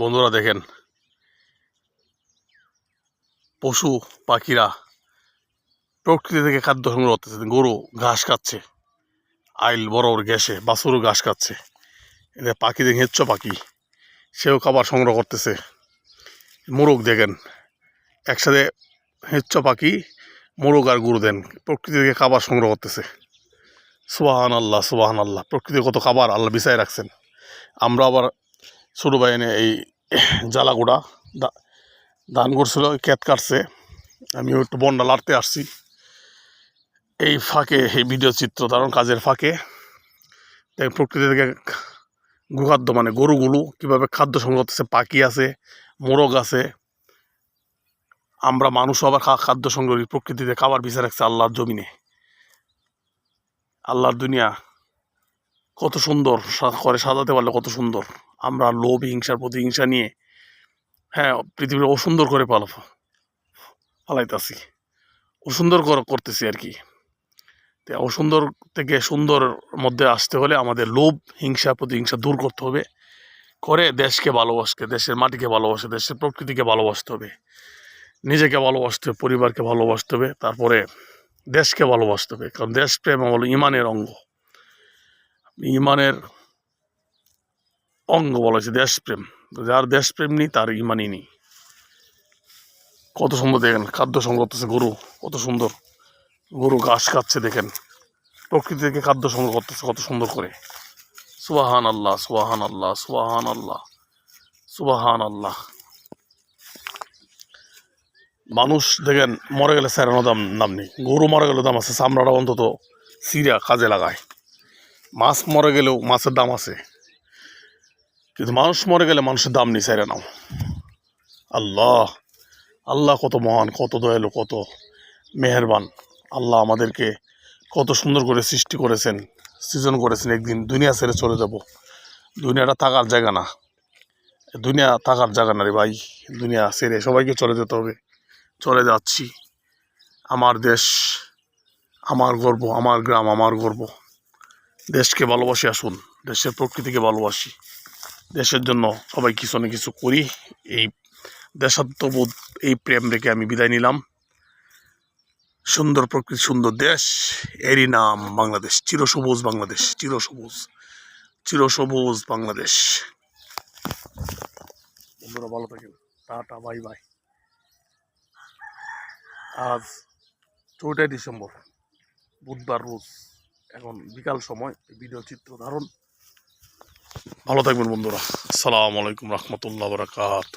বন্ধুরা দেখেন, পশু পাখিরা প্রকৃতি থেকে খাদ্য সংগ্রহ করতেছে, গরু ঘাস খাচ্ছে, আইল বড় বড় গ্যাসে বাছুরও ঘাস খাচ্ছে। এটা পাখি দেখে হেচ্ছ পাখি, সেও খাবার সংগ্রহ করতেছে। মোরগ দেখেন, একসাথে হেচ্ছ পাখি, মোরগ আর গরু দেন, প্রকৃতি থেকে খাবার সংগ্রহ করতেছে। সুবাহান আল্লাহ সুবাহান আল্লাহ প্রকৃতির কত খাবার আল্লাহ বিছায় রাখছেন। আমরা আবার ছোটো ভাই এনে এই জ্বালাগুড়া ধান করছিল ক্ষেত কাটছে। আমিও একটু বন্ডা লাড়তে আসছি। এই ফাঁকে, এই ভিডিও চিত্র ধারণ কাজের ফাঁকে প্রকৃতি থেকে গোখাদ্য মানে গরুগুলো, কীভাবে খাদ্য সংগ্রহ করতেছে, পাখি আছে, মোরগ আছে। আমরা মানুষ আবার খাদ্য সংগ্রহ প্রকৃতিতে খাবার বিচার রাখছে আল্লাহর জমিনে। আল্লাহর দুনিয়া। কত সুন্দর করে সাজাতে পারলে কত সুন্দর। আমরা লোভ, হিংসার প্রতিহিংসা নিয়ে হ্যাঁ পৃথিবীর অসুন্দর করে পালা, পালাইতাছি। অসুন্দর কর- করতেছি আর কি। অসুন্দর থেকে সুন্দর মধ্যে আসতে হলে আমাদের লোভ, হিংসা প্রতিহিংসা দূর করতে হবে। করে দেশকে ভালোবাসতে দেশের মাটিকে ভালোবাসে, দেশের প্রকৃতিকে ভালোবাসতে হবে। নিজেকে ভালোবাসতে হবে, পরিবারকে ভালোবাসতে হবে, তারপরে দেশকে ভালোবাসতে হবে। কারণ দেশপ্রেম হলো ইমানের অঙ্গ। ইমানের অঙ্গ বলা হয়েছে দেশপ্রেম। যার দেশপ্রেম নেই, তার ইমানই নেই। কত সুন্দর দেখেন, খাদ্য সংগ্রহ করতেছে গরু, কত সুন্দর। গরু ঘাস খাচ্ছে, দেখেন। প্রকৃতি থেকে খাদ্য সংগ্রহ করতেছে, কত সুন্দর করে। সুবাহান আল্লাহ সুবাহান আল্লাহ সুবাহান আল্লাহ সুবাহান আল্লাহ মানুষ, দেখেন, মরে গেলে স্যারানো দাম নাম নেই। গরু মরে গেলে দাম আছে। চামড়াটা অন্তত সিরিয়া কাজে লাগায়। মাছ মরে গেলেও মাছের দাম আছে। কিন্তু মানুষ মরে গেলে মানুষের দাম নেই সাইরে নাও। আল্লাহ আল্লাহ কত মহান, কত দয়ালু, কত মেহেরবান। আল্লাহ আমাদেরকে কত সুন্দর করে সৃষ্টি করেছেন, সৃজন করেছেন। একদিন দুনিয়া ছেড়ে চলে যাব। দুনিয়াটা থাকার জায়গা না। দুনিয়া থাকার জায়গা না রে ভাই। দুনিয়া ছেড়ে সবাইকে চলে যেতে হবে। চলে যাচ্ছি। আমার দেশ, আমার গর্ব, আমার গ্রাম, আমার গর্ব। দেশকে ভালোবাসি, আসুন। দেশের প্রকৃতিকে ভালোবাসি। দেশের জন্য সবাই কিছু না কিছু করি। এই দেশাত্মবোধ, এই প্রেম রেখে আমি বিদায় নিলাম। সুন্দর প্রকৃতি, সুন্দর দেশ। এরই নাম বাংলাদেশ। চিরসবুজ বাংলাদেশ। চিরসবুজ। চিরসবুজ বাংলাদেশ। বন্ধুরা, ভালো থাকেন। Tata, bye bye. আজ চৌঠা ডিসেম্বর, বুধবার রোজ। এখন বিকাল সময় ভিডিও চিত্র ধারণ। ভালো থাকবেন বন্ধুরা। আসসালামু আলাইকুম রহমতুল্লাহ বরাকাত।